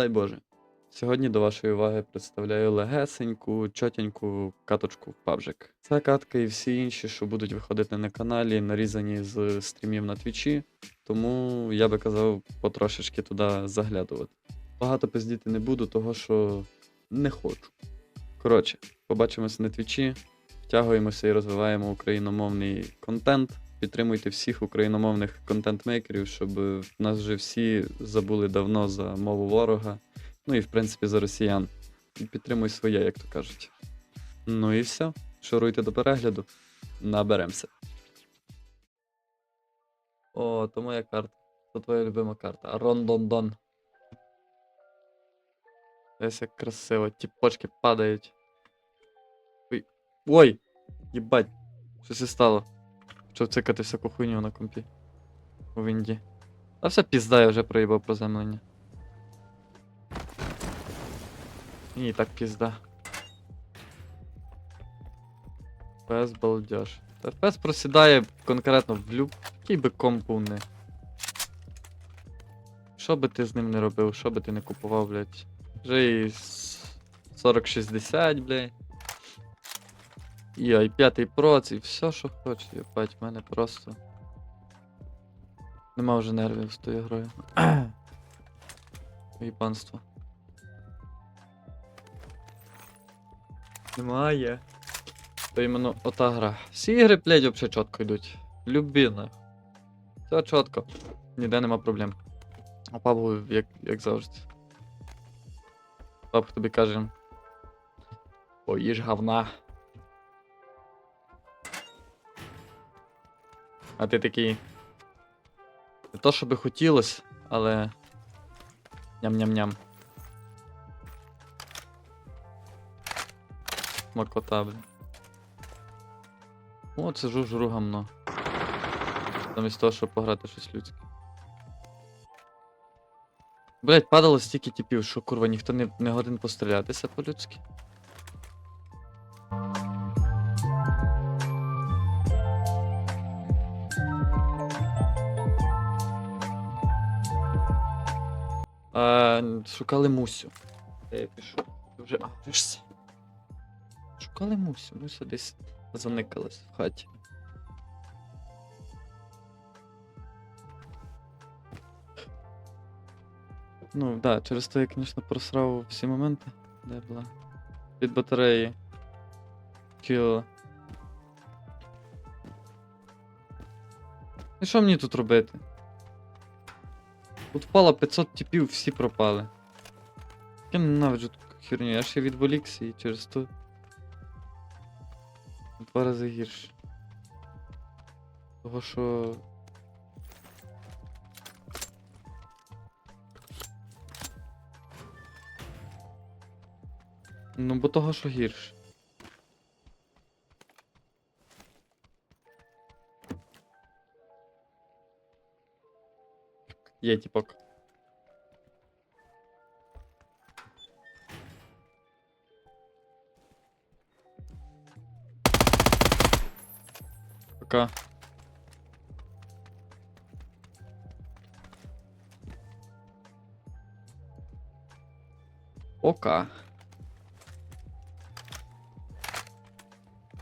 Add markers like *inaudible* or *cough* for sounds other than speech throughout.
Дай Боже. Сьогодні до вашої уваги представляю легесеньку, чотеньку каточку в PUBG. Ця катка і всі інші, що будуть виходити на каналі, нарізані з стрімів на твічі, тому я би казав потрошечки туди заглядувати. Багато пиздіти не буду, того що не хочу. Коротше, побачимося на твічі, втягуємося і розвиваємо україномовний контент. Підтримуйте всіх україномовних контент-мейкерів, щоб нас вже всі забули давно за мову ворога. Ну і в принципі за росіян. Підтримуй своє, як то кажуть. Ну і все. Шуруйте до перегляду. Наберемося. О, то моя карта. То твоя любима карта. Рондондон. Десь як красиво. Тіпочки падають. Ой. Ой! Єбать! Щось і стало. Почав цикати всяку хуйню на компі. У Вінді. А все пізда, я вже проїбав приземлення. Мені і так пізда. FPS балдеж. Та FPS просідає конкретно в любий би комп не. Що би ти з ним не робив, що би ти не купував, блядь. Вже і с- 4060, блядь. І i5 Pro, і все, що хочеш, єбать, в мене просто. Нема вже нервів з тою грою. *clears throat* Їбанство. Немає. То іменно ота гра. Всі ігри, блядь, вообще чітко йдуть. Любіна. Все чітко. Ніде нема проблем. А пабу, як, як завжди. Пап тобі каже. Поїж говна. А ти такий. Не то, що би хотілося, але. Ням-ням-ням. Макота, блін. О, це жу жру гамно. Замість того, щоб пограти щось людське. Блять, падало стільки типів, що курва ніхто не, не годин пострілятися по-людськи. А, шукали Мусю. Я пішов? Вже. А, вже Шукали Мусю. Муся десь заникалась в хаті. Ну, да, через те я, звісно, просрав всі моменти. Де була? Від батареї. Кіла. І що мені тут робити? Тут впало 500 типів, всі пропали. Я ненавиджу таку херню, я ще відволікся і через то. Два рази гірше. Того що. Ну, бо того, що гірше. Є типок. Пока. Ока.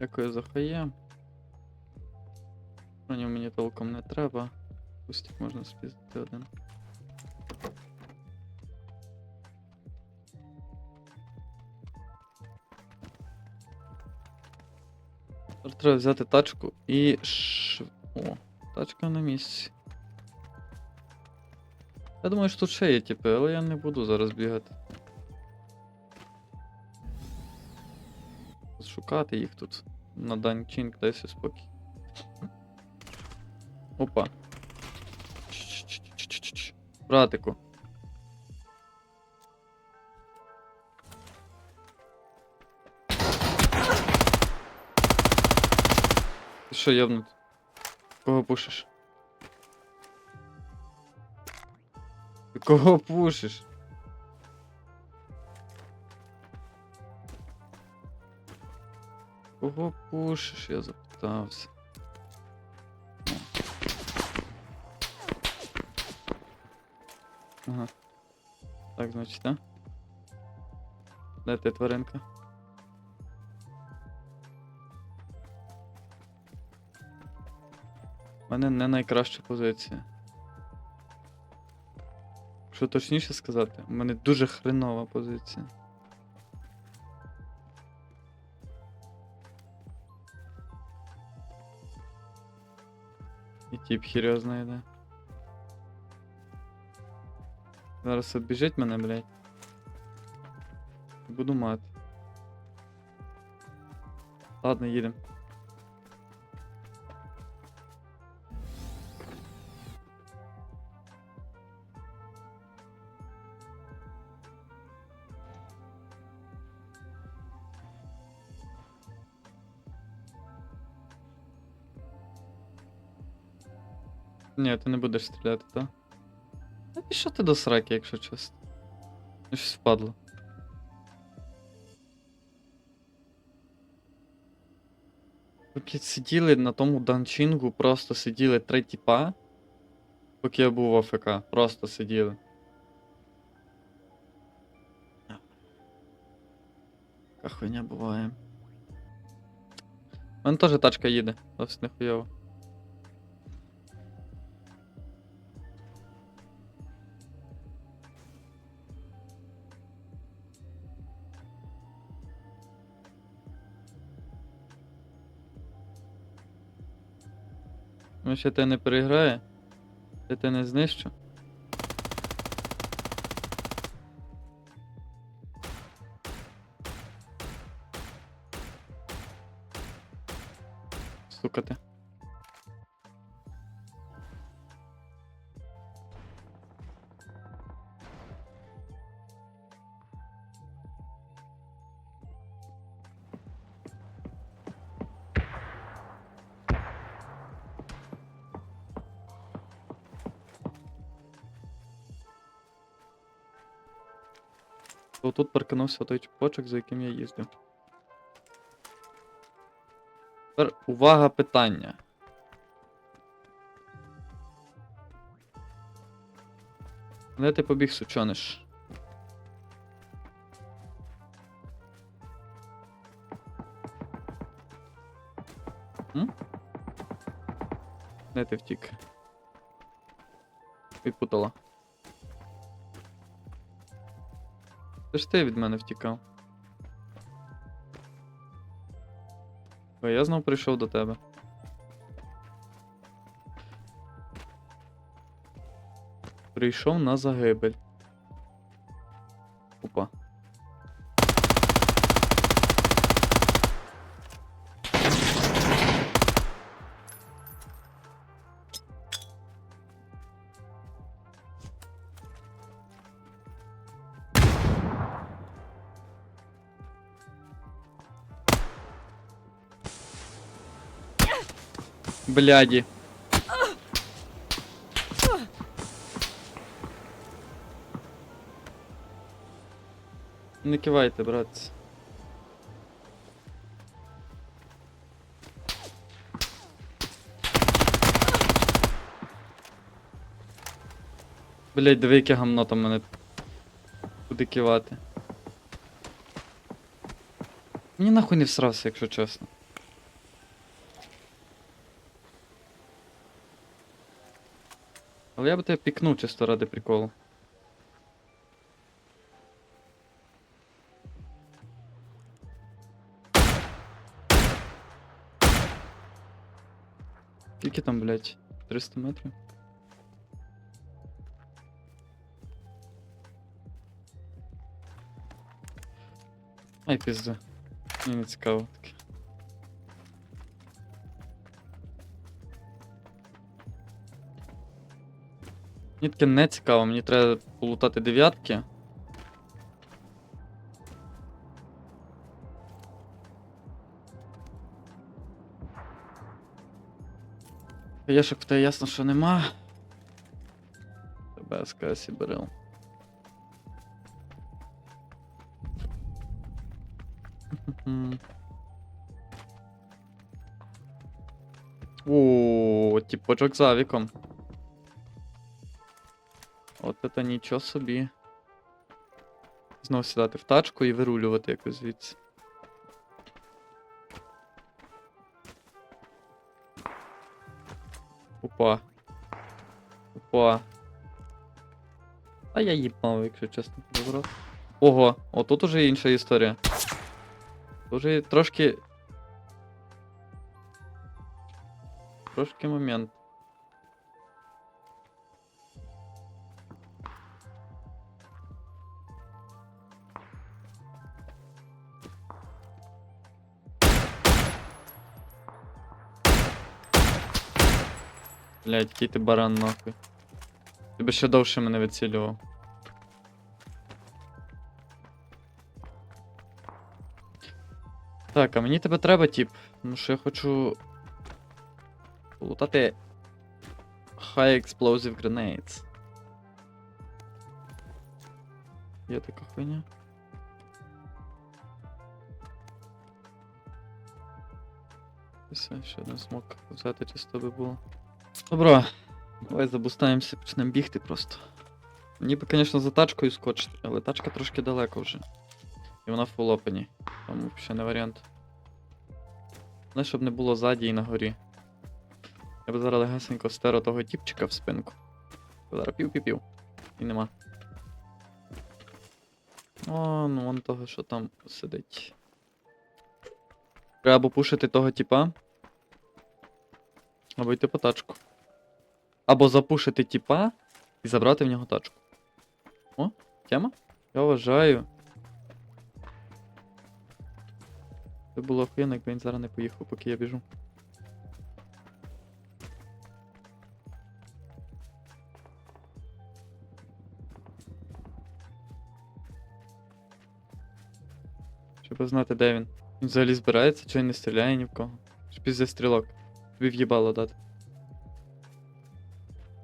Дякую за хаєм. Бронів мені толком не треба. Пустик можна спіздити один. Тепер Треба взяти тачку і ш... О, тачка на місці. Я думаю, що тут ще є типи, але я не буду зараз бігати. Шукати їх тут. На Данчинг дайся спокій. Опа. Братику. Ти що, єбнут? Кого пушиш? Ти кого пушиш? Кого пушиш, я запитався. Ага. Так, значить, да? Де ти тваринка? У мене не найкраща позиція. Що точніше сказати, у мене дуже хренова позиція. І тип хірьо знайде. Зараз обіжить мене, блядь. Буду мати. Ладно, їдемо. Ні, ти не будеш стріляти, так? Та пішов ти до сраки, якщо чесно. Щось впадло. Блядь, сиділи на тому данчингу, просто сиділи три тіпа, поки я був в АФК. Просто сиділи. Така хуйня буває. У мене теж тачка їде, досить нехуйово. Ну, ще те не переграє. Я те не знищу. То тут парканувся той чіпочок, за яким я їздив. Тепер увага питання. Де ти побіг, сучониш? М? Де ти втік? Відпутала. Це ж ти від мене втікав. Ой, я знов прийшов до тебе. Прийшов на загибель. Бляді. Не кивайте, братці. Блять, диви, яке гамно там мене. Куди кивати. Мені нахуй не всрався, якщо чесно. Але я би тебе пікнув чисто ради приколу. Скільки там, блядь? 300 метрів? Ай, пізда. Мені не цікаво таке. Мені таке не цікаво, мені треба полутати дев'ятки. Яшок в тебе ясно, що нема. Тебе СКС і берел. О, типочок за віком. От это нічого собі. Знову сідати в тачку і вирулювати якось звідси. Опа. Опа. А я їбав, якщо чесно поворот. Ого, отут уже інша історія. Уже трошки. Трошки момент. Блять, який ти баран нахуй. Ти би ще довше мене відцілював. Так, а мені тебе треба, тип. Тому що я хочу. Лутати. High Explosive Grenades. Є така хуйня. Все, ще один смок взяти чисто би було. Добро. Давай забустаємося, почнемо бігти просто. Мені би, звісно, за тачкою скочити, але тачка трошки далеко вже. І вона в фулопені. Тому ще не варіант. Не, щоб не було ззаді і на горі. Я б зараз легесенько стеро того тіпчика в спинку. Зараз пів-пів-пів. І нема. О, ну вон того, що там сидить. Треба пушити того тіпа. Або йти по тачку. Або запушити тіпа і забрати в нього тачку. О, тема? Я вважаю. Це було охуєнно, якби він зараз не поїхав, поки я біжу. Щоб знати, де він. Він взагалі збирається, чи він не стріляє ні в кого. Чи пізде стрілок. Тобі в'їбало дати.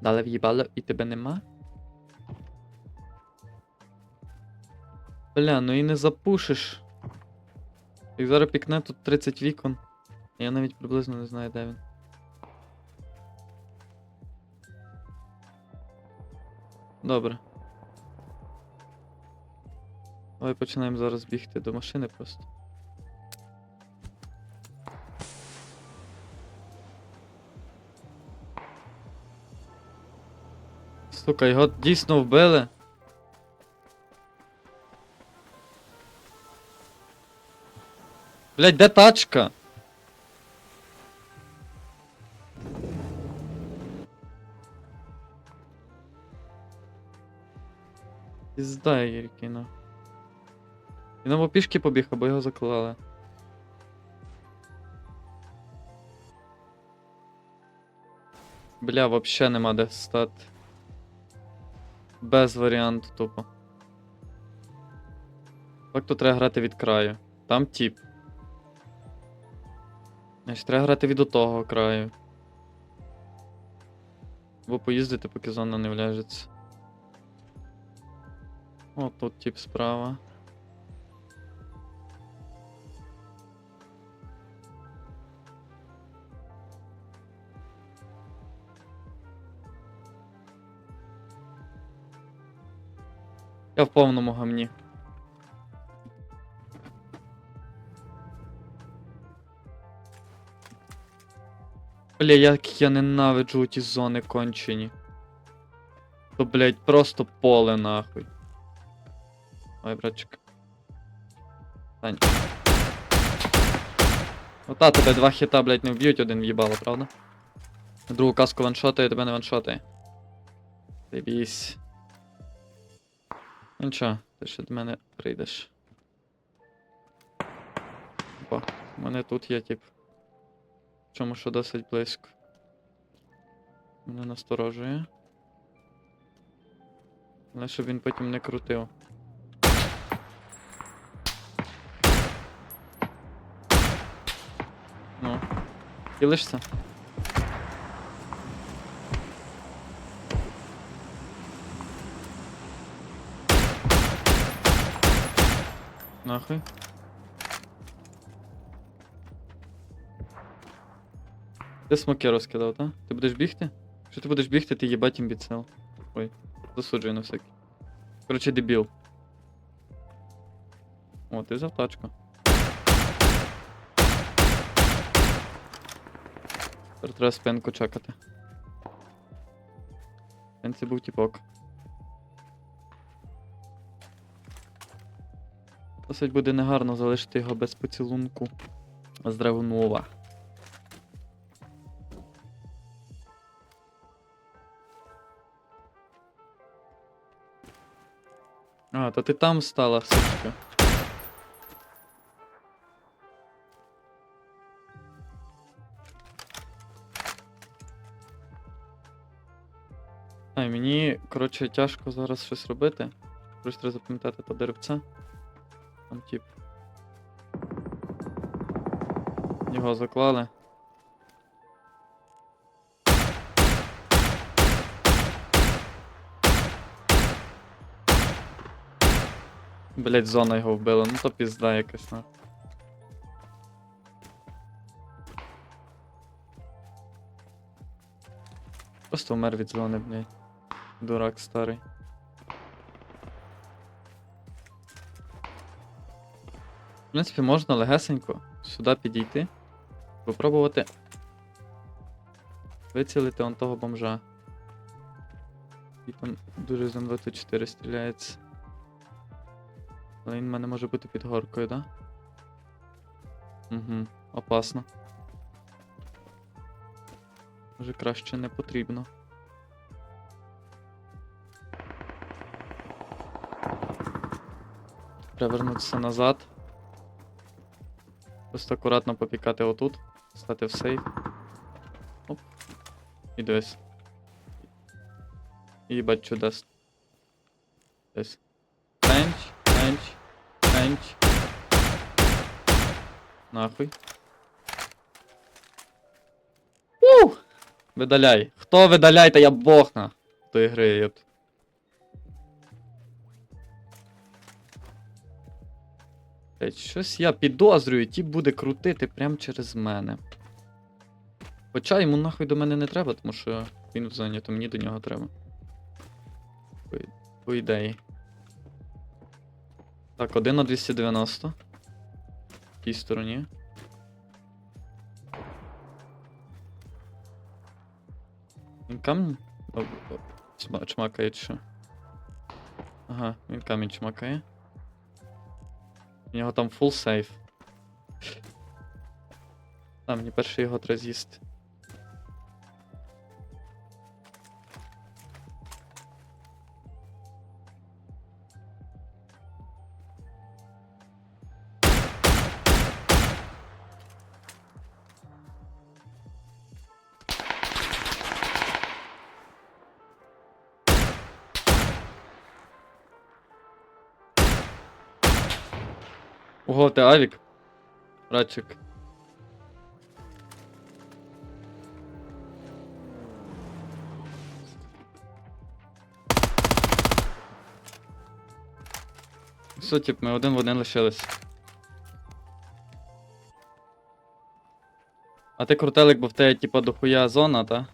Дали в'їбало і тебе нема? Бля, ну і не запушиш. Як зараз пікне тут 30 вікон. Я навіть приблизно не знаю, де він. Добре. Давай починаємо зараз бігти до машини просто. Сука, його дійсно вбили. Блять, де тачка? Пізда нахуй. Він або пішки побіг, або його заклали. Бля, вообще нема де стати. Без варіанту тупо. Так то треба грати від краю. Там тіп. Значить, треба грати від того краю. Або поїздити, поки зона не вляжеться. О, тут тіп справа. Я в повному гамні. Бля, як я ненавиджу ті зони кончені. То, блядь, просто поле нахуй. Ой, братчик. Стань. Ота тебе два хіта, блядь, не вб'ють, один в'їбало, правда? Другу каску ваншотає, тебе не ваншотає. Дивісь. Ну нічого, ти ще до мене прийдеш. Опа, у мене тут є тип. Чому що досить близько. Мене насторожує. Але щоб він потім не крутив. Ну. Хілишся? Нахуй. Ти смоки розкидав, так? Ти будеш бігти? Якщо ти будеш бігти, ти їбать імбіцел. Ой, засуджую на всякий. Коротше, дебіл. О, ти взяв тачку. Тепер треба спинку чекати. Спинці був тіпок. Досить буде негарно залишити його без поцілунку з Драгунова. А, то ти там стала, сучка. Ай, мені, коротше, тяжко зараз щось робити. Просто треба запам'ятати то деревце. Там тип. Його заклали. Блять, зона його вбила, ну то пізда якась на. Просто вмер від зони, блять. Дурак старий. В принципі, можна легесенько сюди підійти. Попробувати вицілити он того бомжа. І там дуже з М24 стріляється. Але він в мене може бути під горкою, да? Угу, опасно. Може краще не потрібно. Треба назад. Просто акуратно попікати отут, стати в сейф. Оп. І. І їбать чудес. Десь. Пенч, пенч, пенч. Нахуй. У! Видаляй. Хто видаляй, та я бог на тої гри, єпт. Щось я підозрюю, ті буде крутити прямо через мене. Хоча йому нахуй до мене не треба, тому що він в зоні, то мені до нього треба. По, по ідеї. Так, 1 на 290. В тій стороні. Він камінь? Чмакає чи що? Ага, він камінь чмакає. У нього там фул сейф. Там мені перший його треба. Ого, ти Авік? Братчик. Все, тип, ми один в один лишились. А ти крутелик, бо в тебе типа дохуя зона, та?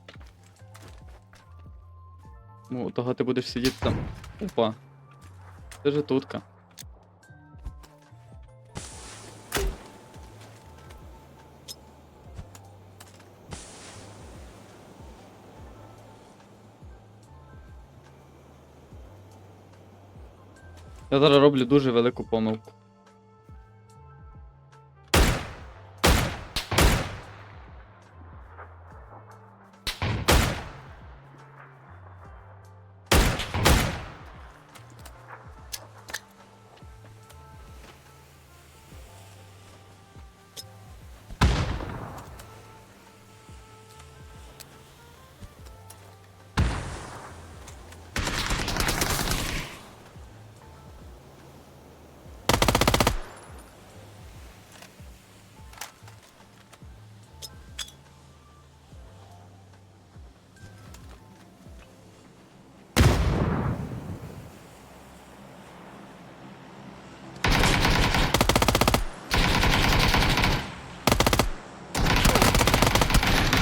Ну, того ти будеш сидіти там. Опа. Ти же тутка. Я зараз роблю дуже велику помилку.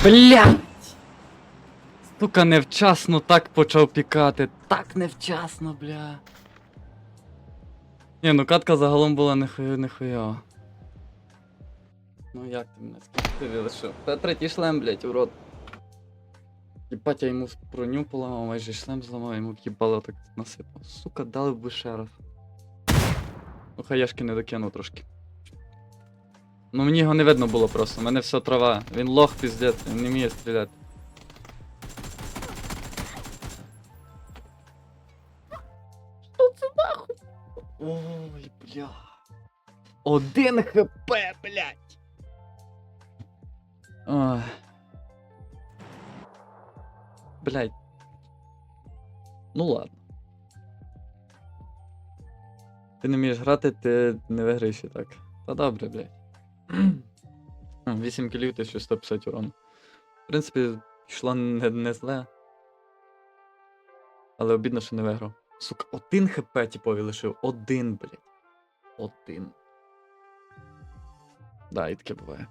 Бля! Сука, невчасно так почав пікати. Так невчасно, бля. Ні, ну катка загалом була нехуя. нехуя. Ну як ти мене скільки ти? Та третій шлем, блядь, урод. Єбать, я йому броню поламав, майже шлем зламав, йому їбало так насипав. Сука, дали б ще раз. Ну хаяшки не докинув трошки. Ну мені його не видно було просто, у мене все трава. Він лох піздець, він не вміє стріляти. Що це нахуй? Ой, бля. Один хп, блядь. Ой. Блядь. Ну ладно. Ти не вмієш грати, ти не виграєш і так. Та добре, блядь. 8 кілів, 1150 урону. В принципі, йшло не, не зле. Але обідно, що не виграв. Сука, один хп типові лишив. Один, блядь. Один. Да, і таке буває.